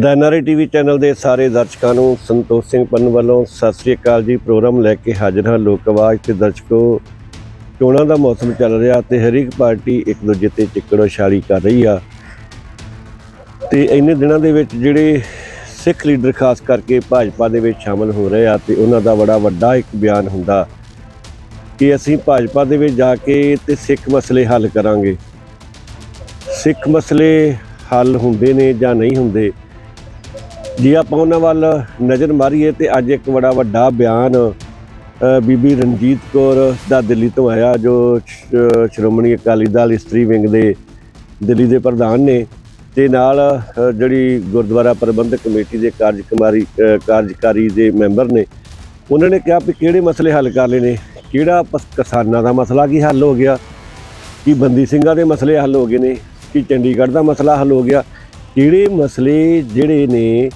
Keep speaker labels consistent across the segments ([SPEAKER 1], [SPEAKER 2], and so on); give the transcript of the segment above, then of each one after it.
[SPEAKER 1] ਦੈਨਰੀ TV channel ਦੇ ਸਾਰੇ ਦਰਸ਼ਕਾਂ ਨੂੰ ਸੰਤੋਖ ਸਿੰਘ ਪੰਨ ਵੱਲੋਂ ਸਤਿ ਸ੍ਰੀ ਅਕਾਲ ਜੀ। ਪ੍ਰੋਗਰਾਮ ਲੈ ਕੇ ਹਾਜ਼ਰ ਹਾਂ ਲੋਕ ਆਵਾਜ਼ ਤੇ ਦਰਸ਼ਕੋ। ਚੋਣਾਂ ਦਾ ਮੌਸਮ ਚੱਲ ਰਿਹਾ ਤੇ ਹਰੇਕ ਪਾਰਟੀ ਇੱਕ ਦੂਜੇ ਤੇ ਚਿੱਕੜੋ ਛਾਲੀ ਕਰ ਰਹੀ ਆ। ਤੇ ਇੰਨੇ ਦਿਨਾਂ ਦੇ ਵਿੱਚ ਜਿਹੜੇ ਸਿੱਖ ਲੀਡਰ ਖਾਸ ਕਰਕੇ ਭਾਜਪਾ ਦੇ ਵਿੱਚ ਸ਼ਾਮਲ ਹੋ ਰਹੇ ਆ ਤੇ ਉਹਨਾਂ ਦਾ ਬੜਾ ਵੱਡਾ ਇੱਕ ਬਿਆਨ ਹੁੰਦਾ ਕਿ ਅਸੀਂ ਭਾਜਪਾ ਦੇ ਵਿੱਚ ਜਾ ਕੇ ਤੇ ਸਿੱਖ ਮਸਲੇ ਹੱਲ ਕਰਾਂਗੇ। ਸਿੱਖ ਮਸਲੇ ਹੱਲ ਹੁੰਦੇ ਨੇ ਜਾਂ ਨਹੀਂ ਹੁੰਦੇ ਜੇ ਆਪਾਂ ਉਹਨਾਂ ਵੱਲ ਨਜ਼ਰ ਮਾਰੀਏ ਤੇ ਅੱਜ ਇੱਕ ਬੜਾ ਵੱਡਾ ਬਿਆਨ ਬੀਬੀ ਰਣਜੀਤ ਕੌਰ ਦਾ ਦਿੱਲੀ ਤੋਂ ਆਇਆ, ਜੋ ਸ਼੍ਰੋਮਣੀ ਅਕਾਲੀ ਦਲ ਇਸਤਰੀ ਵਿੰਗ ਦੇ ਦਿੱਲੀ ਦੇ ਪ੍ਰਧਾਨ ਨੇ ਤੇ ਨਾਲ ਜਿਹੜੀ ਗੁਰਦੁਆਰਾ ਪ੍ਰਬੰਧਕ ਕਮੇਟੀ ਦੇ ਕਾਰਜਕਾਰੀ ਕਾਰਜਕਾਰੀ ਦੇ ਮੈਂਬਰ ਨੇ, ਉਹਨਾਂ ਨੇ ਕਿਹਾ ਵੀ ਕਿਹੜੇ ਮਸਲੇ ਹੱਲ ਕਰ ਲਏ ਨੇ? ਕਿਹੜਾ ਪਸ- ਕਿਸਾਨਾਂ ਦਾ ਮਸਲਾ ਕੀ ਹੱਲ ਹੋ ਗਿਆ? ਕਿ ਬੰਦੀ ਸਿੰਘਾਂ ਦੇ ਮਸਲੇ ਹੱਲ ਹੋ ਗਏ ਨੇ? ਕੀ ਚੰਡੀਗੜ੍ਹ ਦਾ ਮਸਲਾ ਹੱਲ ਹੋ ਗਿਆ? ਕਿਹੜੇ ਮਸਲੇ ਜਿਹੜੇ ਨੇ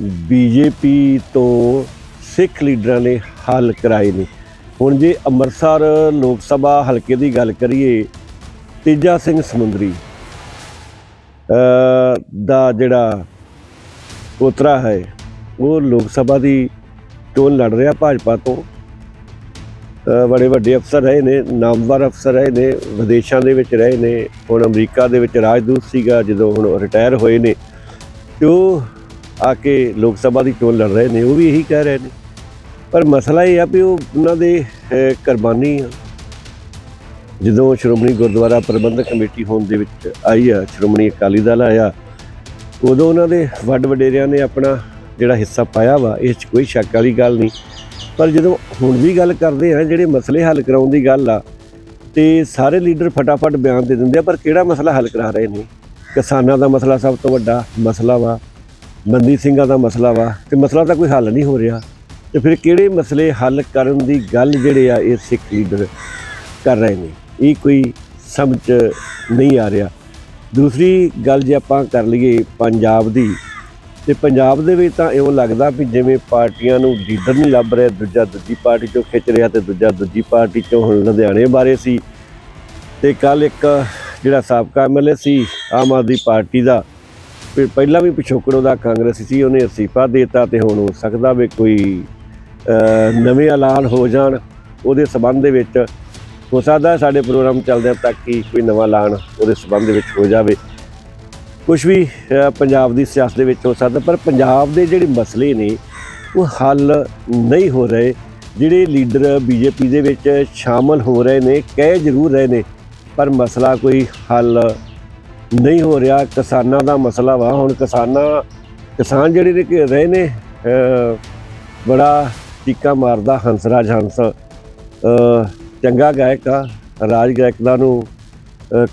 [SPEAKER 1] ਬੀਜੇਪੀ ਤੋਂ ਸਿੱਖ ਲੀਡਰਾਂ ਨੇ ਹੱਲ ਕਰਾਏ ਨੇ। ਹੁਣ ਜੇ ਅੰਮ੍ਰਿਤਸਰ ਲੋਕ ਸਭਾ ਹਲਕੇ ਦੀ ਗੱਲ ਕਰੀਏ, ਤੇਜਾ ਸਿੰਘ ਸਮੁੰਦਰੀ ਦਾ ਜਿਹੜਾ ਪੋਤਰਾ ਹੈ, ਉਹ ਲੋਕ ਸਭਾ ਦੀ ਚੋਣ ਲੜ ਰਿਹਾ ਭਾਜਪਾ ਤੋਂ। ਬੜੇ ਵੱਡੇ ਅਫਸਰ ਰਹੇ ਨੇ, ਨਾਮਵਰ ਅਫਸਰ ਰਹੇ ਨੇ, ਵਿਦੇਸ਼ਾਂ ਦੇ ਵਿੱਚ ਰਹੇ ਨੇ। ਹੁਣ ਅਮਰੀਕਾ ਦੇ ਵਿੱਚ ਰਾਜਦੂਤ ਸੀਗਾ, ਜਦੋਂ ਹੁਣ ਰਿਟਾਇਰ ਹੋਏ ਨੇ। ਤੇ ਉਹ ਆ ਕੇ ਲੋਕ ਸਭਾ ਦੀ ਚੋਣ ਲੜ ਰਹੇ ਨੇ, ਉਹ ਵੀ ਇਹੀ ਕਹਿ ਰਹੇ ਨੇ। ਪਰ ਮਸਲਾ ਇਹ ਆ ਵੀ ਉਹ ਉਹਨਾਂ ਦੇ ਕੁਰਬਾਨੀ ਆ। ਜਦੋਂ ਸ਼੍ਰੋਮਣੀ ਗੁਰਦੁਆਰਾ ਪ੍ਰਬੰਧਕ ਕਮੇਟੀ ਹੋਣ ਦੇ ਵਿੱਚ ਆਈ ਆ, ਸ਼੍ਰੋਮਣੀ ਅਕਾਲੀ ਦਲ ਆਇਆ, ਉਦੋਂ ਉਹਨਾਂ ਦੇ ਵੱਡ ਵਡੇਰਿਆਂ ਨੇ ਆਪਣਾ ਜਿਹੜਾ ਹਿੱਸਾ ਪਾਇਆ ਵਾ ਇਸ 'ਚ ਕੋਈ ਸ਼ੱਕ ਵਾਲੀ ਗੱਲ ਨਹੀਂ। ਪਰ ਜਦੋਂ ਹੁਣ ਵੀ ਗੱਲ ਕਰਦੇ ਆ, ਜਿਹੜੇ ਮਸਲੇ ਹੱਲ ਕਰਾਉਣ ਦੀ ਗੱਲ ਆ, ਤੇ ਸਾਰੇ ਲੀਡਰ ਫਟਾਫਟ ਬਿਆਨ ਦੇ ਦਿੰਦੇ ਆ, ਪਰ ਕਿਹੜਾ ਮਸਲਾ ਹੱਲ ਕਰਾ ਰਹੇ ਨੇ? ਕਿਸਾਨਾਂ ਦਾ ਮਸਲਾ ਸਭ ਤੋਂ ਵੱਡਾ ਮਸਲਾ ਵਾ ਬੰਦੀ ਸਿੰਘਾਂ ਦਾ ਮਸਲਾ ਵਾ ਤੇ ਮਸਲਾ ਤਾਂ ਕੋਈ ਹੱਲ ਨਹੀਂ ਹੋ ਰਿਹਾ। ਤੇ ਫਿਰ ਕਿਹੜੇ ਮਸਲੇ ਹੱਲ ਕਰਨ ਦੀ ਗੱਲ ਜਿਹੜੇ ਆ ਇਹ ਸਿੱਖ ਲੀਡਰ ਕਰ ਰਹੇ ਨੇ, ਇਹ ਕੋਈ ਸਮਝ ਨਹੀਂ ਆ ਰਿਹਾ। ਦੂਸਰੀ ਗੱਲ ਜੇ ਆਪਾਂ ਕਰ ਲਈਏ ਪੰਜਾਬ ਦੀ, ਤੇ ਪੰਜਾਬ ਦੇ ਵਿੱਚ ਤਾਂ ਇਉਂ ਲੱਗਦਾ ਵੀ ਜਿਵੇਂ ਪਾਰਟੀਆਂ ਨੂੰ ਲੀਡਰ ਨਹੀਂ ਲੱਭ ਰਿਹਾ, ਦੂਜਾ ਦੂਜੀ ਪਾਰਟੀ ਚੋਂ ਖਿੱਚ ਰਿਹਾ ਤੇ ਦੂਜਾ ਦੂਜੀ ਪਾਰਟੀ ਚੋਂ ਹੁਣ ਲੁਧਿਆਣੇ ਬਾਰੇ ਸੀ। ਤੇ ਕੱਲ ਇੱਕ ਜਿਹੜਾ ਸਾਬਕਾ ਐਮਐਲਏ ਸੀ, ਆਮ ਆਦਮੀ ਪਾਰਟੀ ਦਾ ਪਹਿਲਾਂ ਵੀ ਪਿਛੋਕੜ ਉਹਦਾ ਕਾਂਗਰਸੀ ਸੀ, ਉਹਨੇ ਅਸਤੀਫਾ ਦੇਤਾ ਤੇ ਹੁਣ ਹੋ ਸਕਦਾ ਵੀ ਕੋਈ ਨਵੇਂ ਐਲਾਨ ਹੋ ਜਾਣ ਉਹਦੇ ਸਬੰਧ ਦੇ ਵਿੱਚ। ਹੋ ਸਕਦਾ ਸਾਡੇ ਪ੍ਰੋਗਰਾਮ ਚੱਲਦੇ ਤੱਕ ਕਿ ਕੋਈ ਨਵਾਂ ਐਲਾਨ ਉਹਦੇ ਸਬੰਧ ਦੇ ਵਿੱਚ ਹੋ ਜਾਵੇ। ਕੁਝ ਵੀ ਪੰਜਾਬ ਦੀ ਸਿਆਸਤ ਦੇ ਵਿੱਚ ਹੋ ਸਕਦਾ, ਪਰ ਪੰਜਾਬ ਦੇ ਜਿਹੜੇ ਮਸਲੇ ਨੇ, ਉਹ ਹੱਲ ਨਹੀਂ ਹੋ ਰਹੇ। ਜਿਹੜੇ ਲੀਡਰ ਬੀਜੇਪੀ ਦੇ ਵਿੱਚ ਸ਼ਾਮਲ ਹੋ ਰਹੇ ਨੇ, ਕਹਿ ਜ਼ਰੂਰ ਰਹੇ ਨੇ, ਪਰ ਮਸਲਾ ਕੋਈ ਹੱਲ ਨਹੀਂ ਹੋ ਰਿਹਾ, ਕਿਸਾਨਾਂ ਦਾ ਮਸਲਾ ਵਾ। ਹੁਣ ਕਿਸਾਨਾਂ, ਕਿਸਾਨ ਜਿਹੜੇ ਨੇ ਕਿ ਰਹੇ ਨੇ ਬੜਾ ਟੀਕਾ ਮਾਰਦਾ ਹੰਸਰਾਜ ਹੰਸ। ਚੰਗਾ ਗਾਇਕ ਆ, ਰਾਜ ਗਾਇਕ ਦਾ ਨੂੰ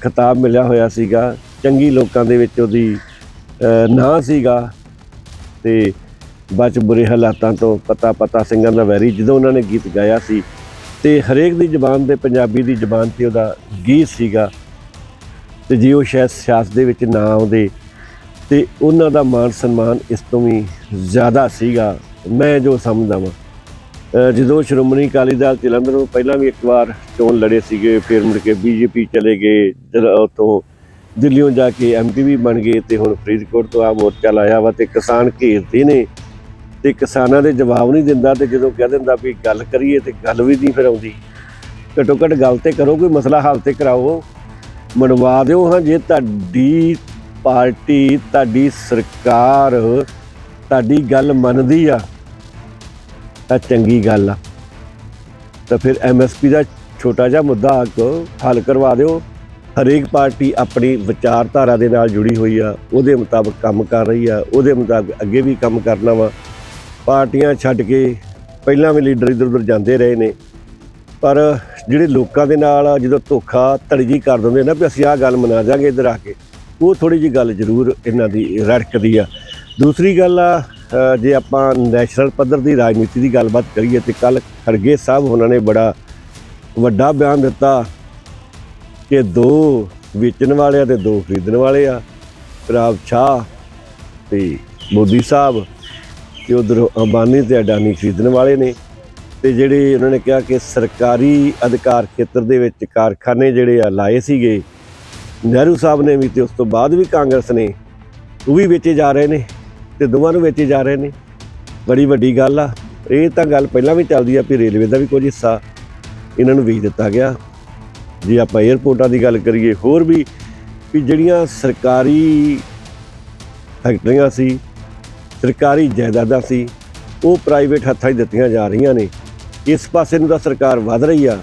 [SPEAKER 1] ਖਿਤਾਬ ਮਿਲਿਆ ਹੋਇਆ ਸੀਗਾ। ਚੰਗੀ ਲੋਕਾਂ ਦੇ ਵਿੱਚ ਉਹਦੀ ਨਾਂ ਸੀਗਾ। ਤੇ ਬਚ ਬੁਰੇ ਹਾਲਾਤਾਂ ਤੋਂ ਪਤਾ ਪਤਾ ਸਿੰਘਾਂ ਦਾ ਵੈਰੀ, ਜਦੋਂ ਉਹਨਾਂ ਨੇ ਗੀਤ ਗਾਇਆ ਸੀ, ਤੇ ਹਰੇਕ ਦੀ ਜ਼ੁਬਾਨ ਤੇ ਪੰਜਾਬੀ ਦੀ ਜ਼ੁਬਾਨ ਤੇ ਉਹਦਾ ਗੀਤ ਸੀਗਾ। ਤੇ ਜੇ ਉਹ ਸ਼ਾਇਦ ਸਿਆਸਤ ਦੇ ਵਿੱਚ ਨਾ ਆਉਂਦੇ ਤੇ ਉਹਨਾਂ ਦਾ ਮਾਨ ਸਨਮਾਨ ਇਸ ਤੋਂ ਵੀ ਜ਼ਿਆਦਾ ਸੀਗਾ, ਮੈਂ ਜੋ ਸਮਝਦਾ ਵਾਂ। ਜਦੋਂ ਸ਼੍ਰੋਮਣੀ ਅਕਾਲੀ ਦਲ ਜਲੰਧਰੋਂ ਪਹਿਲਾਂ ਵੀ ਇੱਕ ਵਾਰ ਚੋਣ ਲੜੇ ਸੀਗੇ, ਫਿਰ ਮੁੜ ਕੇ ਬੀਜੇਪੀ ਚਲੇ ਗਏ, ਜਦ ਦਿੱਲੀੋਂ ਜਾ ਕੇ ਐਮਪੀ ਵੀ ਬਣ ਗਏ ਤੇ ਹੁਣ ਫਰੀਦਕੋਟ ਤੋਂ ਆ ਮੋਰਚਾ ਲਾਇਆ ਵਾ ਤੇ ਕਿਸਾਨ ਘੇਰਦੇ ਨੇ ਤੇ ਕਿਸਾਨਾਂ ਦੇ ਜਵਾਬ ਨਹੀਂ ਦਿੰਦਾ ਤੇ ਜਦੋਂ ਕਹਿ ਦਿੰਦਾ ਵੀ ਗੱਲ ਕਰੀਏ ਤੇ ਗੱਲ ਵੀ ਨਹੀਂ ਫਿਰ ਆਉਂਦੀ। ਘੱਟੋ ਘੱਟ ਗੱਲ ਤੇ ਕਰੋ, ਕੋਈ ਮਸਲਾ ਹੱਲ ਤੇ ਕਰਾਓ। ਮਨਵਾ ਦਿਓ ਹਾਂ ਜੇ ਤੁਹਾਡੀ ਪਾਰਟੀ, ਤੁਹਾਡੀ ਸਰਕਾਰ ਤੁਹਾਡੀ ਗੱਲ ਮੰਨਦੀ ਆ, ਤਾਂ ਚੰਗੀ ਗੱਲ ਆ। ਤਾਂ ਫਿਰ ਐਮਐਸਪੀ ਦਾ ਛੋਟਾ ਜਿਹਾ ਮੁੱਦਾ ਹੱਲ ਕਰਵਾ ਦਿਓ। ਹਰੇਕ ਪਾਰਟੀ ਆਪਣੀ ਵਿਚਾਰਧਾਰਾ ਦੇ ਨਾਲ ਜੁੜੀ ਹੋਈ ਆ, ਉਹਦੇ ਮੁਤਾਬਕ ਕੰਮ ਕਰ ਰਹੀ ਆ, ਉਹਦੇ ਮੁਤਾਬਕ ਅੱਗੇ ਵੀ ਕੰਮ ਕਰਨਾ ਵਾ। ਪਾਰਟੀਆਂ ਛੱਡ ਕੇ ਪਹਿਲਾਂ ਵੀ ਲੀਡਰ ਇੱਧਰ ਉੱਧਰ ਜਾਂਦੇ ਰਹੇ ਨੇ। ਪਰ ਜਿਹੜੇ ਲੋਕਾਂ ਦੇ ਨਾਲ ਜਦੋਂ ਧੋਖਾ ਧੜੀ ਜੀ ਕਰ ਦਿੰਦੇ ਨਾ ਵੀ ਅਸੀਂ ਆਹ ਗੱਲ ਮਨਾ ਜਾਾਂਗੇ ਇੱਧਰ ਆ ਕੇ, ਉਹ ਥੋੜੀ ਜੀ ਗੱਲ ਜ਼ਰੂਰ ਇਹਨਾਂ ਦੀ ਰੜਕਦੀ ਆ। ਦੂਸਰੀ ਗੱਲ ਆ ਜੇ ਆਪਾਂ ਨੈਸ਼ਨਲ ਪੱਧਰ ਦੀ ਰਾਜਨੀਤੀ ਦੀ ਗੱਲਬਾਤ ਕਰੀਏ ਤੇ ਕੱਲ ਖੜਗੇ ਸਾਹਿਬ ਉਹਨਾਂ ਨੇ ਬੜਾ ਵੱਡਾ ਬਿਆਨ ਦਿੱਤਾ ਕਿ ਦੋ ਵੇਚਣ ਵਾਲੇ ਆ ਤੇ ਦੋ ਖਰੀਦਣ ਵਾਲੇ ਆ ਪ੍ਰਾਪ ਸ਼ਾਹ ਤੇ ਮੋਦੀ ਸਾਹਿਬ, ਤੇ ਉਧਰ ਅੰਬਾਨੀ ਤੇ ਅਡਾਨੀ ਖਰੀਦਣ ਵਾਲੇ ਨੇ। ਤੇ ਜਿਹੜੇ ਉਹਨਾਂ ਨੇ ਕਿਹਾ ਕਿ ਸਰਕਾਰੀ ਅਧਿਕਾਰ ਖੇਤਰ ਦੇ ਵਿੱਚ ਕਾਰਖਾਨੇ ਜਿਹੜੇ ਆ ਲਾਏ ਸੀਗੇ, ਨਹਿਰੂ ਸਾਹਿਬ ਨੇ ਵੀ ਤੇ ਉਸ ਤੋਂ ਬਾਅਦ ਵੀ ਕਾਂਗਰਸ ਨੇ, ਉਹ ਵੀ ਵੇਚੇ ਜਾ ਰਹੇ ਨੇ ਤੇ ਦੋਵਾਂ ਨੂੰ ਵੇਚੇ ਜਾ ਰਹੇ ਨੇ। ਬੜੀ ਵੱਡੀ ਗੱਲ ਆ, ਇਹ ਤਾਂ ਗੱਲ ਪਹਿਲਾਂ ਵੀ ਚੱਲਦੀ ਆ ਵੀ ਰੇਲਵੇ ਦਾ ਵੀ ਕੁਝ ਹਿੱਸਾ ਇਹਨਾਂ ਨੂੰ ਵੇਚ ਦਿੱਤਾ ਗਿਆ। ਜੇ ਆਪਾਂ 에ਅਰਪੋਰਟਾਂ ਦੀ ਗੱਲ ਕਰੀਏ, ਹੋਰ ਵੀ ਵੀ ਜਿਹੜੀਆਂ ਸਰਕਾਰੀ ਫੈਕਟਰੀਆਂ ਸੀ, ਸਰਕਾਰੀ ਜਾਇਦਾਦਾਂ ਸੀ, ਉਹ ਪ੍ਰਾਈਵੇਟ ਹੱਥਾਂ 'ਚ ਦਿੱਤੀਆਂ ਜਾ ਰਹੀਆਂ ਨੇ। ਇਸ ਪਾਸੇ ਨੂੰ ਤਾਂ ਸਰਕਾਰ ਵਧ ਰਹੀ ਆ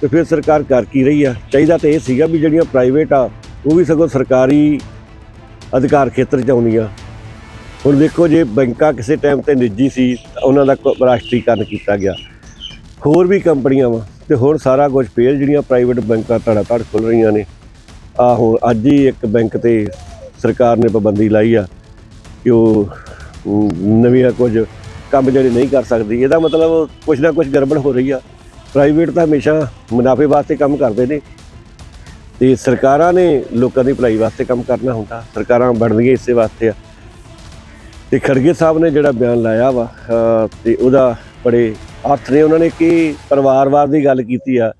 [SPEAKER 1] ਤੇ ਫਿਰ ਸਰਕਾਰ ਕਰ ਕੀ ਰਹੀ ਆ? ਚਾਹੀਦਾ ਤਾਂ ਇਹ ਸੀਗਾ ਵੀ ਜਿਹੜੀਆਂ ਪ੍ਰਾਈਵੇਟ ਆ, ਉਹ ਵੀ ਸਗੋਂ ਸਰਕਾਰੀ ਅਧਿਕਾਰ ਖੇਤਰ 'ਚ ਆਉਂਦੀਆਂ। ਹੁਣ ਦੇਖੋ ਜੇ ਬੈਂਕਾਂ ਕਿਸੇ ਟਾਈਮ ਤੇ ਨਿੱਜੀ ਸੀ, ਤਾਂ ਉਹਨਾਂ ਦਾ ਕ- ਰਾਸ਼ਟਰੀਕਰਨ ਕੀਤਾ ਗਿਆ। ਹੋਰ ਵੀ ਕੰਪਨੀਆਂ ਵਾ, ਤੇ ਹੋਰ ਸਾਰਾ ਕੁਝ ਫੇਲ ਜਿਹੜੀਆਂ ਪ੍ਰਾਈਵੇਟ ਬੈਂਕਾਂ ਧੜਾ ਧੜ ਖੁੱਲ ਰਹੀਆਂ ਨੇ। ਆ ਹੁਣ ਅੱਜ ਹੀ ਇੱਕ ਬੈਂਕ ਤੇ ਸਰਕਾਰ ਨੇ ਪਾਬੰਦੀ ਲਾਈ ਆ ਕਿ ਉਹ ਨਵੀਆਂ ਕੁਝ ਕੰਮ ਜਿਹੜੇ ਨਹੀਂ ਕਰ ਸਕਦੀ ਇਹਦਾ ਮਤਲਬ ਕੁਝ ਨਾ ਕੁਝ ਗੜਬੜ ਹੋ ਰਹੀ ਆ। ਪ੍ਰਾਈਵੇਟ ਤਾਂ ਹਮੇਸ਼ਾ ਮੁਨਾਫੇ ਵਾਸਤੇ ਕੰਮ ਕਰਦੇ ਨੇ। ਤੇ ਸਰਕਾਰਾਂ ਨੇ ਲੋਕਾਂ ਦੀ ਭਲਾਈ ਵਾਸਤੇ ਕੰਮ ਕਰਨਾ ਹੁੰਦਾ ਸਰਕਾਰਾਂ ਬਣਦੀਆਂ ਇਸੇ ਵਾਸਤੇ ਆ। ਤੇ ਖੜਗੇ ਸਾਹਿਬ ਨੇ ਜਿਹੜਾ ਬਿਆਨ ਲਾਇਆ ਵਾ ਅਹ, ਤੇ ਉਹਦਾ ਬੜੇ ਅਰਥ ਨੇ। ਉਹਨਾਂ ਨੇ ਕਿ ਪਰਿਵਾਰਵਾਦ ਦੀ ਗੱਲ ਕੀਤੀ ਆ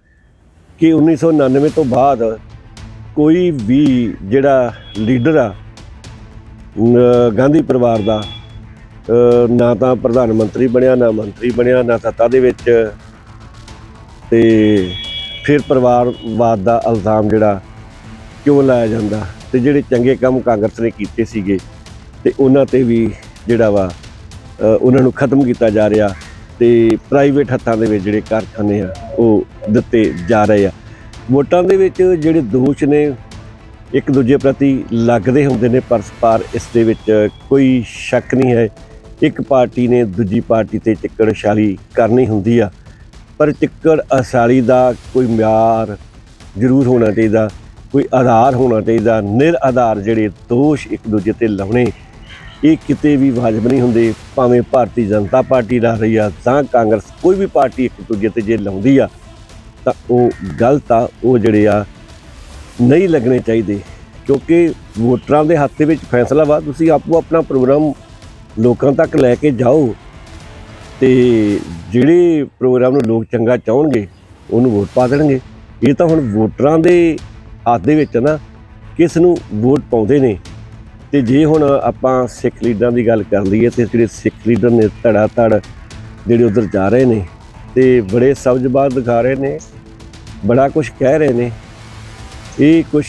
[SPEAKER 1] ਕਿ 1999 ਤੋਂ ਬਾਅਦ ਕੋਈ ਵੀ ਜਿਹੜਾ ਲੀਡਰ ਆ ਗਾਂਧੀ ਪਰਿਵਾਰ ਦਾ ਨਾ ਤਾਂ ਪ੍ਰਧਾਨ ਮੰਤਰੀ ਬਣਿਆ, ਨਾ ਮੰਤਰੀ ਬਣਿਆ, ਨਾ ਸੱਤਾ ਦੇ ਵਿੱਚ। ਤੇ ਫਿਰ ਪਰਿਵਾਰਵਾਦ ਦਾ ਇਲਜ਼ਾਮ ਜਿਹੜਾ ਕਿਉਂ ਲਾਇਆ ਜਾਂਦਾ? ਤੇ ਜਿਹੜੇ ਚੰਗੇ ਕੰਮ ਕਾਂਗਰਸ ਨੇ ਕੀਤੇ ਸੀਗੇ, ਤੇ ਉਹਨਾਂ ਤੇ ਵੀ ਜਿਹੜਾ ਵਾ ਉਹਨਾਂ ਨੂੰ ਖਤਮ ਕੀਤਾ ਜਾ ਰਿਹਾ ਤੇ ਪ੍ਰਾਈਵੇਟ ਹੱਥਾਂ ਦੇ ਵਿੱਚ ਜਿਹੜੇ ਕਾਰਖਾਨੇ ਆ, ਉਹ ਦਿੱਤੇ ਜਾ ਰਹੇ ਆ। ਵੋਟਾਂ ਦੇ ਵਿੱਚ ਜਿਹੜੇ ਦੋਸ਼ ਨੇ, ਇੱਕ ਦੂਜੇ ਪ੍ਰਤੀ ਲੱਗਦੇ ਹੁੰਦੇ ਨੇ ਪਰਸਪਰ ਇਸ ਦੇ ਵਿੱਚ ਕੋਈ ਸ਼ੱਕ ਨਹੀਂ ਹੈ। ਇੱਕ ਪਾਰਟੀ ਨੇ ਦੂਜੀ ਪਾਰਟੀ ਤੇ ਚਿੱਕੜ ਛਾਲੀ ਕਰਨੀ ਹੁੰਦੀ ਆ, ਪਰ ਚਿੱਕੜ ਅਸਾਲੀ ਦਾ ਕੋਈ ਮਿਆਰ ਜ਼ਰੂਰ ਹੋਣਾ ਚਾਹੀਦਾ, ਕੋਈ ਆਧਾਰ ਹੋਣਾ ਚਾਹੀਦਾ ਨਿਰ ਆਧਾਰ ਜਿਹੜੇ ਦੋਸ਼ ਇੱਕ ਦੂਜੇ ਤੇ ਲਾਉਣੇ, ਇਹ ਕਿਤੇ ਵੀ ਵਾਜਬ ਨਹੀਂ ਹੁੰਦੇ, ਭਾਵੇਂ ਭਾਰਤੀ ਜਨਤਾ ਪਾਰਟੀ ਲਾ ਰਹੀ ਆ ਜਾਂ ਕਾਂਗਰਸ, ਕੋਈ ਵੀ ਪਾਰਟੀ ਇੱਕ ਦੂਜੇ ਤੇ ਜੇ ਲਾਉਂਦੀ ਆ, ਤਾਂ ਉਹ ਗਲਤ ਆ, ਉਹ ਜਿਹੜੇ ਆ ਨਹੀਂ ਲੱਗਣੇ ਚਾਹੀਦੇ, ਕਿਉਂਕਿ ਵੋਟਰਾਂ ਦੇ ਹੱਥ ਦੇ ਵਿੱਚ ਫੈਸਲਾ ਵਾ, ਤੁਸੀਂ ਆਪੋ ਆਪਣਾ ਪ੍ਰੋਗਰਾਮ ਲੋਕਾਂ ਤੱਕ ਲੈ ਕੇ ਜਾਓ ਤੇ ਜਿਹੜੇ ਪ੍ਰੋਗਰਾਮ ਨੂੰ ਲੋਕ ਚੰਗਾ ਚਾਹਣਗੇ, ਉਹਨੂੰ ਵੋਟ ਪਾ ਦੇਣਗੇ। ਇਹ ਤਾਂ ਹੁਣ ਵੋਟਰਾਂ ਦੇ ਹੱਥ ਦੇ ਵਿੱਚ ਨਾ, ਕਿਸ ਨੂੰ ਵੋਟ ਪਾਉਂਦੇ ਨੇ। ਤੇ ਜੇ ਹੁਣ ਆਪਾਂ ਸਿੱਖ ਲੀਡਰਾਂ ਦੀ ਗੱਲ ਕਰ ਲਈਏ, ਤੇ ਜਿਹੜੇ ਸਿੱਖ ਲੀਡਰ ਨੇ ਧੜਾ ਧੜ ਜਿਹੜੇ ਉਧਰ ਜਾ ਰਹੇ ਨੇ, ਤੇ ਬੜੇ ਸਬਜ਼ਬਾਜ਼ ਦਿਖਾ ਰਹੇ ਨੇ, ਬੜਾ ਕੁਝ ਕਹਿ ਰਹੇ ਨੇ, ਇਹ ਕੁਝ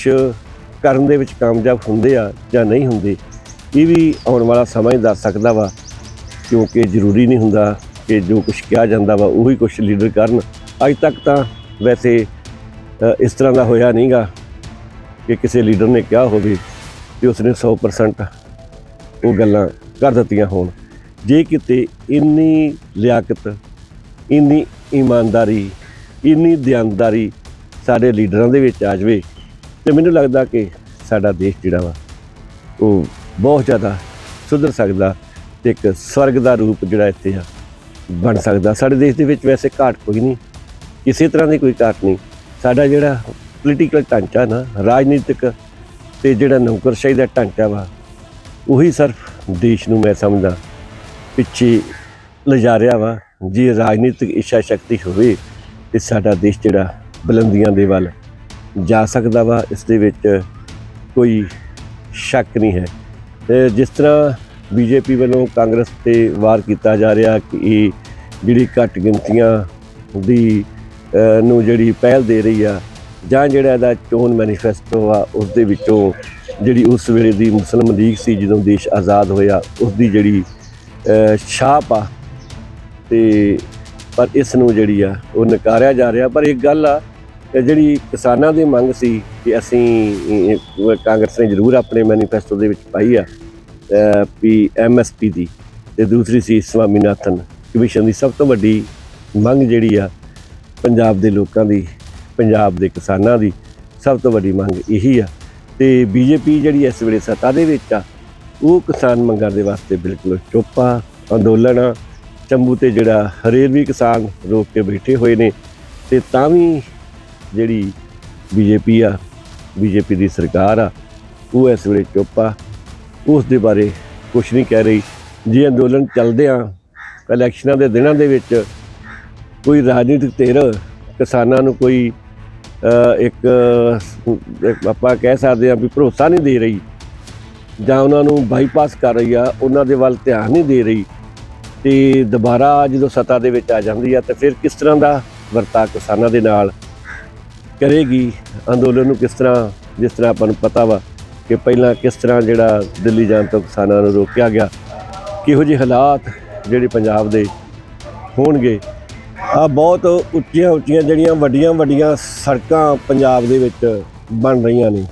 [SPEAKER 1] ਕਰਨ ਦੇ ਵਿੱਚ ਕਾਮਯਾਬ ਹੁੰਦੇ ਆ ਜਾਂ ਨਹੀਂ ਹੁੰਦੇ ਇਹ ਵੀ ਆਉਣ ਵਾਲਾ ਸਮਾਂ ਹੀ ਦੱਸ ਸਕਦਾ ਵਾ ਕਿਉਂਕਿ ਜ਼ਰੂਰੀ ਨਹੀਂ ਹੁੰਦਾ ਕਿ ਜੋ ਕੁਝ ਕਿਹਾ ਜਾਂਦਾ ਵਾ ਉਹੀ ਕੁਝ ਲੀਡਰ ਕਰਨ। ਅੱਜ ਤੱਕ ਤਾਂ ਵੈਸੇ ਇਸ ਤਰ੍ਹਾਂ ਦਾ ਹੋਇਆ ਨਹੀਂਗਾ ਕਿ ਕਿਸੇ ਲੀਡਰ ਨੇ ਕਿਹਾ ਹੋਵੇ ਕਿ ਉਸਨੇ 100% ਉਹ ਗੱਲਾਂ ਕਰ ਦਿੱਤੀਆਂ ਹੋਣ। ਜੇ ਕਿਤੇ ਇੰਨੀ ਲਿਆਕਤ, ਇੰਨੀ ਇਮਾਨਦਾਰੀ, ਇੰਨੀ ਦਿਆਨਦਾਰੀ ਸਾਡੇ ਲੀਡਰਾਂ ਦੇ ਵਿੱਚ ਆ ਜਾਵੇ ਤੇ ਮੈਨੂੰ ਲੱਗਦਾ ਕਿ ਸਾਡਾ ਦੇਸ਼ ਜਿਹੜਾ ਵਾ, ਉਹ ਬਹੁਤ ਜ਼ਿਆਦਾ ਸੁਧਰ ਸਕਦਾ ਤੇ ਇੱਕ ਸਵਰਗ ਦਾ ਰੂਪ ਜਿਹੜਾ ਇੱਥੇ ਆ ਬਣ ਸਕਦਾ। ਸਾਡੇ ਦੇਸ਼ ਦੇ ਵਿੱਚ ਵੈਸੇ ਘਾਟ ਕੋਈ ਨਹੀਂ, ਕਿਸੇ ਤਰ੍ਹਾਂ ਦੀ ਕੋਈ ਘਾਟ ਨਹੀਂ। ਸਾਡਾ ਜਿਹੜਾ ਪੋਲੀਟੀਕਲ ਢਾਂਚਾ ਨਾ, ਰਾਜਨੀਤਿਕ ਤੇ ਜਿਹੜਾ ਨੌਕਰਸ਼ਾਹੀ ਦਾ ਢਾਂਚਾ ਵਾ, ਉਹੀ ਸਿਰਫ ਦੇਸ਼ ਨੂੰ ਮੈਂ ਸਮਝਦਾ ਪਿੱਛੇ ਲਿਜਾ ਰਿਹਾ ਵਾ। ਜੇ ਰਾਜਨੀਤਿਕ ਇੱਛਾ ਸ਼ਕਤੀ ਹੋਵੇ ਤੇ ਸਾਡਾ ਦੇਸ਼ ਜਿਹੜਾ ਬੁਲੰਦੀਆਂ ਦੇ ਵੱਲ ਜਾ ਸਕਦਾ ਵਾ, ਇਸ ਦੇ ਵਿੱਚ ਕੋਈ ਸ਼ੱਕ ਨਹੀਂ ਹੈ। ਤੇ ਜਿਸ ਤਰ੍ਹਾਂ ਬੀਜੇਪੀ ਵੱਲੋਂ ਕਾਂਗਰਸ ਤੇ ਵਾਰ ਕੀਤਾ ਜਾ ਰਿਹਾ ਕਿ ਇਹ ਜਿਹੜੀ ਘੱਟ ਗਿਣਤੀਆਂ ਦੀ ਨੂੰ ਜਿਹੜੀ ਪਹਿਲ ਦੇ ਰਹੀ ਆ, ਜਾਂ ਜਿਹੜਾ ਇਹਦਾ ਚੋਣ ਮੈਨੀਫੈਸਟੋ ਆ ਉਸ ਦੇ ਵਿੱਚੋਂ ਜਿਹੜੀ ਉਸ ਵੇਲੇ ਦੀ ਮੁਸਲਮ ਲੀਗ ਸੀ, ਜਦੋਂ ਦੇਸ਼ ਆਜ਼ਾਦ ਹੋਇਆ ਉਸ ਦੀ ਜਿਹੜੀ ਛਾਪ ਆ, ਤੇ ਪਰ ਇਸ ਨੂੰ ਜਿਹੜੀ ਆ, ਉਹ ਨਕਾਰਿਆ ਜਾ ਰਿਹਾ। ਪਰ ਇੱਕ ਗੱਲ ਆ ਕਿ ਜਿਹੜੀ ਕਿਸਾਨਾਂ ਦੀ ਮੰਗ ਸੀ ਕਿ ਅਸੀਂ ਕਾਂਗਰਸ ਨੇ ਜ਼ਰੂਰ ਆਪਣੇ ਮੈਨੀਫੈਸਟੋ ਦੇ ਵਿੱਚ ਪਾਈ ਆ ਅਹ, ਵੀ ਐਮਐਸਪੀ ਦੀ ਤੇ ਦੂਸਰੀ ਸੀ ਸਵਾਮੀਨਾਥਨ ਕਮਿਸ਼ਨ ਦੀ ਸਭ ਤੋਂ ਵੱਡੀ ਮੰਗ ਜਿਹੜੀ ਆ ਪੰਜਾਬ ਦੇ ਲੋਕਾਂ ਦੀ ਪੰਜਾਬ ਦੇ ਕਿਸਾਨਾਂ ਦੀ ਸਭ ਤੋਂ ਵੱਡੀ ਮੰਗ ਇਹੀ ਆ। ਤੇ ਬੀਜੇਪੀ ਜਿਹੜੀ ਇਸ ਵੇਲੇ ਸੱਤਾ ਦੇ ਵਿੱਚ ਆ ਉਹ ਕਿਸਾਨ ਮੰਗਾਂ ਦੇ ਵਾਸਤੇ ਬਿਲਕੁਲ ਚੁੱਪ ਆ ਅੰਦੋਲਨ ਆ ਚੰਬੂ ਤੇ ਜਿਹੜਾ ਹਰੇਕ ਵੀ ਕਿਸਾਨ ਰੋਕ ਕੇ ਬੈਠੇ ਹੋਏ ਨੇ ਤੇ ਤਾਂ ਵੀ ਜਿਹੜੀ ਬੀਜੇਪੀ ਆ, ਬੀਜੇਪੀ ਦੀ ਸਰਕਾਰ ਆ, ਉਹ ਇਸ ਵੇਲੇ ਚੁੱਪ ਆ। ਉਸ ਦੇ ਬਾਰੇ ਕੁਝ ਨਹੀਂ ਕਹਿ ਰਹੀ। ਜੇ ਅੰਦੋਲਨ ਚੱਲਦੇ ਆ, ਇਲੈਕਸ਼ਨਾਂ ਦੇ ਦਿਨਾਂ ਦੇ ਵਿੱਚ ਕੋਈ ਰਾਜਨੀਤਿਕ ਧਿਰ, ਕਿਸਾਨਾਂ ਨੂੰ ਕੋਈ ਇੱਕ ਆਪਾਂ ਕਹਿ ਸਕਦੇ ਆ ਵੀ ਭਰੋਸਾ ਨਹੀਂ ਦੇ ਰਹੀ, ਜਾਂ ਉਹਨਾਂ ਨੂੰ ਬਾਈਪਾਸ ਕਰ ਰਹੀ ਆ, ਉਹਨਾਂ ਦੇ ਵੱਲ ਧਿਆਨ ਨਹੀਂ ਦੇ ਰਹੀ, ਤੇ ਦੁਬਾਰਾ ਜਦੋਂ ਸੱਤਾ ਦੇ ਵਿੱਚ ਆ ਜਾਂਦੀ ਆ, ਤਾਂ ਫਿਰ ਕਿਸ ਤਰ੍ਹਾਂ ਦਾ ਵਰਤਾ ਕਿਸਾਨਾਂ ਦੇ ਨਾਲ ਕਰੇਗੀ ਅੰਦੋਲਨ ਨੂੰ ਕਿਸ ਤਰ੍ਹਾਂ, ਜਿਸ ਤਰ੍ਹਾਂ ਆਪਾਂ ਨੂੰ ਪਤਾ ਵਾ ਕਿ ਪਹਿਲਾਂ ਕਿਸ ਤਰ੍ਹਾਂ ਜਿਹੜਾ ਦਿੱਲੀ ਜਾਣ ਤੋਂ ਕਿਸਾਨਾਂ ਨੂੰ ਰੋਕਿਆ ਗਿਆ, ਕਿਹੋ ਜਿਹੇ ਹਾਲਾਤ ਜਿਹੜੇ ਪੰਜਾਬ ਦੇ ਹੋਣਗੇ। ਆ ਬਹੁਤ ਉੱਚੀਆਂ ਉੱਚੀਆਂ ਜਿਹੜੀਆਂ ਵੱਡੀਆਂ ਵੱਡੀਆਂ ਸੜਕਾਂ ਪੰਜਾਬ ਦੇ ਵਿੱਚ ਬਣ ਰਹੀਆਂ ਨੇ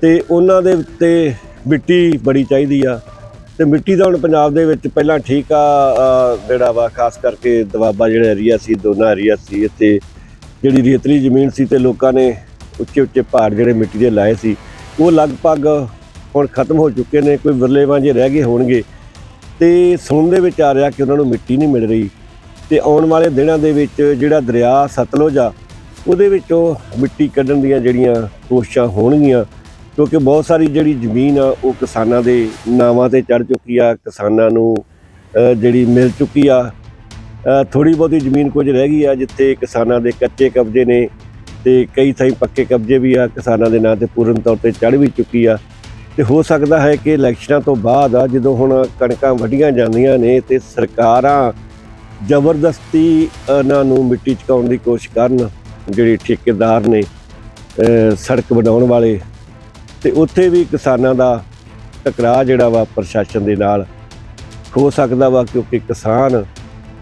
[SPEAKER 1] ਤੇ ਉਹਨਾਂ ਦੇ ਉੱਤੇ ਮਿੱਟੀ ਬੜੀ ਚਾਹੀਦੀ ਆ ਤੇ ਮਿੱਟੀ ਦਾ ਹੁਣ ਪੰਜਾਬ ਦੇ ਵਿੱਚ ਪਹਿਲਾਂ ਠੀਕ ਆ ਜਿਹੜਾ ਵਾ, ਖਾਸ ਕਰਕੇ ਦਵਾਬਾ ਜਿਹੜਾ ਏਰੀਆ ਸੀ, ਦੋਨਾ ਏਰੀਆ ਸੀ, ਇੱਥੇ ਜਿਹੜੀ ਰੇਤਲੀ ਜ਼ਮੀਨ ਸੀ ਤੇ ਲੋਕਾਂ ਨੇ ਉੱਚੇ ਉੱਚੇ ਪਹਾੜ ਜਿਹੜੇ ਮਿੱਟੀ ਦੇ ਲਾਏ ਸੀ, ਉਹ ਲਗਭਗ ਹੁਣ ਖਤਮ ਹੋ ਚੁੱਕੇ ਨੇ, ਕੋਈ ਵਿਰਲੇਵਾਂ ਜੇ ਰਹਿ ਗਏ ਹੋਣਗੇ। ਤੇ ਸੁਣਨ ਦੇ ਵਿੱਚ ਆ ਰਿਹਾ ਕਿ ਉਹਨਾਂ ਨੂੰ ਮਿੱਟੀ ਨਹੀਂ ਮਿਲ ਰਹੀ ਤੇ ਆਉਣ ਵਾਲੇ ਦਿਨਾਂ ਦੇ ਵਿੱਚ ਜਿਹੜਾ ਦਰਿਆ ਸਤਲੁਜ ਆ, ਉਹਦੇ ਵਿੱਚੋਂ ਮਿੱਟੀ ਕੱਢਣ ਦੀਆਂ ਜਿਹੜੀਆਂ ਕੋਸ਼ਿਸ਼ਾਂ ਹੋਣਗੀਆਂ, ਕਿਉਂਕਿ ਬਹੁਤ ਸਾਰੀ ਜਿਹੜੀ ਜ਼ਮੀਨ ਆ, ਉਹ ਕਿਸਾਨਾਂ ਦੇ ਨਾਵਾਂ ਤੇ ਚੜ ਚੁੱਕੀ ਆ, ਕਿਸਾਨਾਂ ਨੂੰ ਜਿਹੜੀ ਮਿਲ ਚੁੱਕੀ ਆ। ਥੋੜੀ ਬਹੁਤੀ ਜ਼ਮੀਨ ਕੁਝ ਰਹਿ ਗਈ ਆ, ਜਿੱਥੇ ਕਿਸਾਨਾਂ ਦੇ ਕੱਚੇ ਕਬਜ਼ੇ ਨੇ ਤੇ ਕਈ ਥਾਈਂ ਪੱਕੇ ਕਬਜ਼ੇ ਵੀ ਆ, ਕਿਸਾਨਾਂ ਦੇ ਨਾਂ ਤੇ ਪੂਰਨ ਤੌਰ ਤੇ ਚੜ ਵੀ ਚੁੱਕੀ ਆ। ਤੇ ਹੋ ਸਕਦਾ ਹੈ ਕਿ ਇਲੈਕਸ਼ਨਾਂ ਤੋਂ ਬਾਅਦ ਆ, ਜਦੋਂ ਹੁਣ ਕਣਕਾਂ ਵੱਢੀਆਂ ਜਾਂਦੀਆਂ ਨੇ ਤੇ ਸਰਕਾਰਾਂ ਜ਼ਬਰਦਸਤੀ ਇਹਨਾਂ ਨੂੰ ਮਿੱਟੀ ਚਕਾਉਣ ਦੀ ਕੋਸ਼ਿਸ਼ ਕਰਨ, ਜਿਹੜੇ ਠੇਕੇਦਾਰ ਨੇ ਸੜਕ ਬਣਾਉਣ ਵਾਲੇ, ਤੇ ਉੱਥੇ ਵੀ ਕਿਸਾਨਾਂ ਦਾ ਟਕਰਾਅ ਜਿਹੜਾ ਵਾ ਪ੍ਰਸ਼ਾਸਨ ਦੇ ਨਾਲ ਹੋ ਸਕਦਾ ਵਾ, ਕਿਉਂਕਿ ਕਿਸਾਨ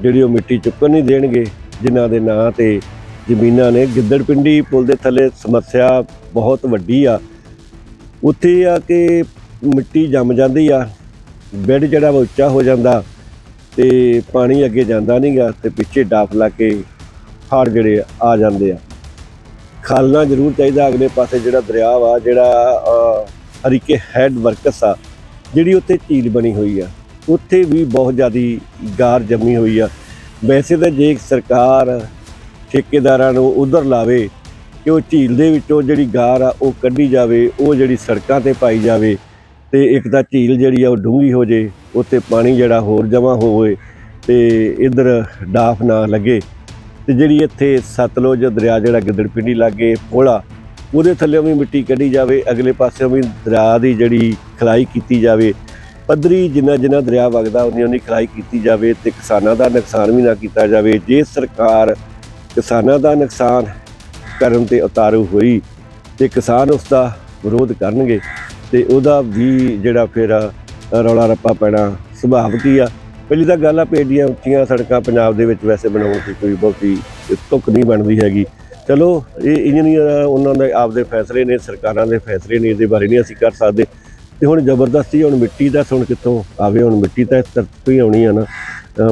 [SPEAKER 1] ਜਿਹੜੀ ਉਹ ਮਿੱਟੀ ਚੁੱਕਣ ਨਹੀਂ ਦੇਣਗੇ, ਜਿਨ੍ਹਾਂ ਦੇ ਨਾਂ ਤੇ ਜ਼ਮੀਨਾਂ ਨੇ। ਗਿੱਦੜ ਪਿੰਡੀ ਪੁਲ ਦੇ ਥੱਲੇ ਸਮੱਸਿਆ ਬਹੁਤ ਵੱਡੀ ਆ। ਉੱਥੇ ਆ ਕਿ ਮਿੱਟੀ ਜੰਮ ਜਾਂਦੀ ਆ। ਬੈੱਡ ਜਿਹੜਾ ਵਾ ਉੱਚਾ ਹੋ ਜਾਂਦਾ ਤੇ ਪਾਣੀ ਅੱਗੇ ਜਾਂਦਾ ਨਹੀਂਗਾ ਤੇ ਪਿੱਛੇ ਡਾਫ ਲਾ ਕੇ ਹਾੜ ਜਿਹੜੇ ਆ ਜਾਂਦੇ ਆ। ਖਾਲਣਾ ਜ਼ਰੂਰ ਚਾਹੀਦਾ ਅਗਲੇ ਪਾਸੇ ਜਿਹੜਾ ਦਰਿਆ ਵਾ, ਜਿਹੜਾ ਹਰੀਕੇ ਹੈਡ ਵਰਕਸ ਆ, ਜਿਹੜੀ ਉੱਥੇ ਝੀਲ ਬਣੀ ਹੋਈ ਆ। ਉੱਥੇ ਵੀ ਬਹੁਤ ਜ਼ਿਆਦੀ ਗਾਰ ਜੰਮੀ ਹੋਈ ਆ। ਵੈਸੇ ਤਾਂ ਜੇ ਸਰਕਾਰ ਠੇਕੇਦਾਰਾਂ ਨੂੰ ਉਧਰ ਲਾਵੇ ਕਿ ਉਹ ਝੀਲ ਦੇ ਵਿੱਚੋਂ ਜਿਹੜੀ ਗਾਰ ਆ ਉਹ ਕੱਢੀ ਜਾਵੇ, ਉਹ ਜਿਹੜੀ ਸੜਕਾਂ ਤੇ ਪਾਈ ਜਾਵੇ ਤੇ ਇੱਕ ਤਾਂ ਝੀਲ ਜਿਹੜੀ ਆ ਉਹ ਡੂੰਘੀ ਹੋ ਜੇ, ਉੱਥੇ ਪਾਣੀ ਜਿਹੜਾ ਹੋਰ ਜਮ੍ਹਾਂ ਹੋਵੇ ਤੇ ਇਧਰ ਡਾਫ ਨਾ ਲੱਗੇ। ਤੇ ਜਿਹੜੀ ਇੱਥੇ ਸਤਲੁਜ ਦਰਿਆ ਜਿਹੜਾ ਗਿੱਦੜਪਿੰਡੀ ਲਾਗੇ ਪੋਲਾ ਉਹਦੇ ਥੱਲੇੋਂ ਵੀ ਮਿੱਟੀ ਕੱਢੀ ਜਾਵੇ, ਅਗਲੇ ਪਾਸਿਓਂ ਵੀ ਦਰਿਆ ਦੀ ਜਿਹੜੀ ਖਲਾਈ ਕੀਤੀ ਜਾਵੇ। ਪੱਧਰੀ ਜਿੰਨਾ ਜਿੰਨਾ ਦਰਿਆ ਵਗਦਾ, ਉਨੀ ਉਨੀ ਖਲਾਈ ਕੀਤੀ ਜਾਵੇ ਤੇ ਕਿਸਾਨਾਂ ਦਾ ਨੁਕਸਾਨ ਵੀ ਨਾ ਕੀਤਾ ਜਾਵੇ। ਜੇ ਸਰਕਾਰ ਕਿਸਾਨਾਂ ਦਾ ਨੁਕਸਾਨ ਕਰਨ ਤੇ ਉਤਾਰੂ ਹੋਈ ਤੇ ਕਿਸਾਨ ਉਸ ਦਾ ਵਿਰੋਧ ਕਰਨਗੇ ਤੇ ਉਹਦਾ ਵੀ ਜਿਹੜਾ ਫਿਰ ਰੌਲਾ ਰੱਪਾ ਪੈਣਾ ਸੁਭਾਵਿਕ ਹੀ ਆ। ਪਹਿਲੀ ਤਾਂ ਗੱਲ ਆ ਪੇਡੀਆਂ ਉੱਚੀਆਂ ਸੜਕਾਂ ਪੰਜਾਬ ਦੇ ਵਿੱਚ ਵੈਸੇ ਬਣਾਉਣ ਦੀ ਕੋਈ ਬਹੁਤੀ ਤੁਕ ਨਹੀਂ ਬਣਦੀ ਹੈਗੀ। ਚਲੋ, ਇਹ ਇੰਜੀਨੀਅਰ ਉਹਨਾਂ ਦੇ ਆਪਦੇ ਫੈਸਲੇ ਨੇ, ਸਰਕਾਰਾਂ ਦੇ ਫੈਸਲੇ ਨੇ, ਇਹਦੇ ਬਾਰੇ ਨਹੀਂ ਅਸੀਂ ਕਰ ਸਕਦੇ। ਤੇ ਹੁਣ ਜ਼ਬਰਦਸਤੀ ਹੁਣ ਮਿੱਟੀ ਦਾ ਸੁਣ ਕਿੱਥੋਂ ਆਵੇ, ਹੁਣ ਮਿੱਟੀ ਤਾਂ ਇਸ ਧਰਤੀ ਤੋਂ ਹੀ ਆਉਣੀ ਆ ਨਾ।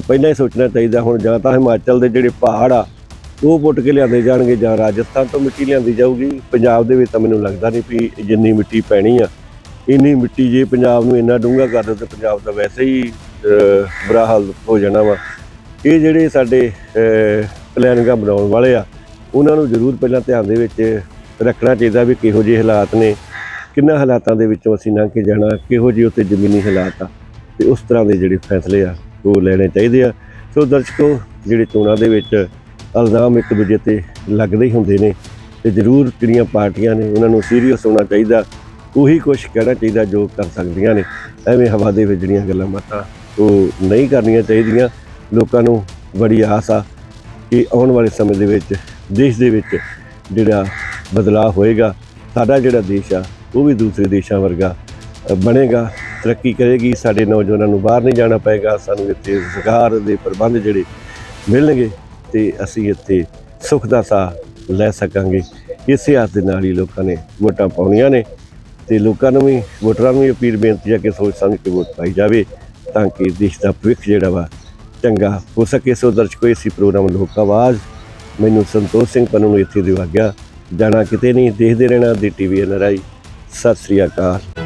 [SPEAKER 1] ਪਹਿਲਾਂ ਹੀ ਸੋਚਣਾ ਚਾਹੀਦਾ, ਹੁਣ ਜਾਂ ਤਾਂ ਹਿਮਾਚਲ ਦੇ ਜਿਹੜੇ ਪਹਾੜ ਆ, ਉਹ ਪੁੱਟ ਕੇ ਲਿਆਂਦੇ ਜਾਣਗੇ ਜਾਂ ਰਾਜਸਥਾਨ ਤੋਂ ਮਿੱਟੀ ਲਿਆਂਦੀ ਜਾਊਗੀ। ਪੰਜਾਬ ਦੇ ਵਿੱਚ ਤਾਂ ਮੈਨੂੰ ਲੱਗਦਾ ਨਹੀਂ ਵੀ ਜਿੰਨੀ ਮਿੱਟੀ ਪੈਣੀ ਆ, ਇੰਨੀ ਮਿੱਟੀ ਜੇ ਪੰਜਾਬ ਨੂੰ ਇੰਨਾ ਡੂੰਘਾ ਕਰ ਦਿਓ ਤੇ ਪੰਜਾਬ ਦਾ ਵੈਸੇ ਹੀ ਬੁਰਾ ਹਾਲ ਹੋ ਜਾਣਾ ਵਾ। ਇਹ ਜਿਹੜੇ ਸਾਡੇ ਪਲੈਨਿੰਗਾਂ ਬਣਾਉਣ ਵਾਲੇ ਆ, ਉਹਨਾਂ ਨੂੰ ਜ਼ਰੂਰ ਪਹਿਲਾਂ ਧਿਆਨ ਦੇ ਵਿੱਚ ਰੱਖਣਾ ਚਾਹੀਦਾ ਵੀ ਕਿਹੋ ਜਿਹੇ ਹਾਲਾਤ ਨੇ ਕਿੰਨਾ ਹਾਲਾਤਾਂ ਦੇ ਵਿੱਚੋਂ ਅਸੀਂ ਲੰਘ ਕੇ ਜਾਣਾ, ਕਿਹੋ ਜਿਹੇ ਉੱਤੇ ਜ਼ਮੀਨੀ ਹਾਲਾਤ ਆ, ਤੇ ਉਸ ਤਰ੍ਹਾਂ ਦੇ ਜਿਹੜੇ ਫੈਸਲੇ ਆ, ਉਹ ਲੈਣੇ ਚਾਹੀਦੇ ਆ। ਸੋ ਦਰਸ਼ਕੋ, ਜਿਹੜੇ ਚੋਣਾਂ ਦੇ ਵਿੱਚ ਇਲਜ਼ਾਮ ਇੱਕ ਦੂਜੇ ਤੇ ਲੱਗਦੇ ਹੀ ਹੁੰਦੇ ਨੇ, ਤੇ ਜ਼ਰੂਰ ਜਿਹੜੀਆਂ ਪਾਰਟੀਆਂ ਨੇ, ਉਹਨਾਂ ਨੂੰ ਸੀਰੀਅਸ ਹੋਣਾ ਚਾਹੀਦਾ। ਉਹੀ ਕੁਝ ਕਹਿਣਾ ਚਾਹੀਦਾ ਜੋ ਕਰ ਸਕਦੀਆਂ ਨੇ। ਐਵੇਂ ਹਵਾ ਦੇ ਵਿੱਚ ਜਿਹੜੀਆਂ ਗੱਲਾਂ ਬਾਤਾਂ, ਉਹ ਨਹੀਂ ਕਰਨੀਆਂ ਚਾਹੀਦੀਆਂ। ਲੋਕਾਂ ਨੂੰ ਬੜੀ ਆਸ ਆ ਕਿ ਆਉਣ ਵਾਲੇ ਸਮੇਂ ਦੇ ਵਿੱਚ, ਦੇਸ਼ ਦੇ ਵਿੱਚ ਜਿਹੜਾ ਬਦਲਾਅ ਹੋਏਗਾ, ਸਾਡਾ ਜਿਹੜਾ ਦੇਸ਼ ਆ ਉਹ ਵੀ ਦੂਸਰੇ ਦੇਸ਼ਾਂ ਵਰਗਾ ਬਣੇਗਾ, ਤਰੱਕੀ ਕਰੇਗੀ, ਸਾਡੇ ਨੌਜਵਾਨਾਂ ਨੂੰ ਬਾਹਰ ਨਹੀਂ ਜਾਣਾ ਪਏਗਾ, ਸਾਨੂੰ ਇੱਥੇ ਰੁਜ਼ਗਾਰ ਦੇ ਪ੍ਰਬੰਧ ਜਿਹੜੇ ਮਿਲਣਗੇ ਤੇ ਅਸੀਂ ਇੱਥੇ ਸੁੱਖ ਦਾ ਸਾਹ ਲੈ ਸਕਾਂਗੇ। ਇਸੇ ਆਸ ਦੇ ਨਾਲ ਹੀ ਲੋਕਾਂ ਨੇ ਵੋਟਾਂ ਪਾਉਣੀਆਂ ਨੇ ਤੇ ਲੋਕਾਂ ਨੂੰ ਵੀ, ਵੋਟਰਾਂ ਨੂੰ ਵੀ ਅਪੀਲ ਬੇਨਤੀ ਹੈ ਕਿ ਸੋਚ ਸਮਝ ਕੇ ਵੋਟ ਪਾਈ ਜਾਵੇ ਤਾਂ ਕਿ ਦੇਸ਼ ਦਾ ਭਵਿੱਖ ਜਿਹੜਾ ਵਾ ਚੰਗਾ ਹੋ ਸਕੇ। ਸੋ ਦਰਸ਼ਕੋ ਇਸੇ ਪ੍ਰੋਗਰਾਮ ਲੋਕ ਆਵਾਜ਼, ਮੈਨੂੰ ਸੰਤੋਸ਼ ਸਿੰਘ ਪੰਨੂ ਨੂੰ ਇੱਥੇ ਦਿਵਾ ਗਿਆ ਜਾਣਾ ਕਿਤੇ ਨਹੀਂ, ਦੇਖਦੇ ਰਹਿਣਾ, ਦੀ ਟੀਵੀ ਐਨਆਰਆਈ ਸਤਿ ਸ੍ਰੀ ਅਕਾਲ।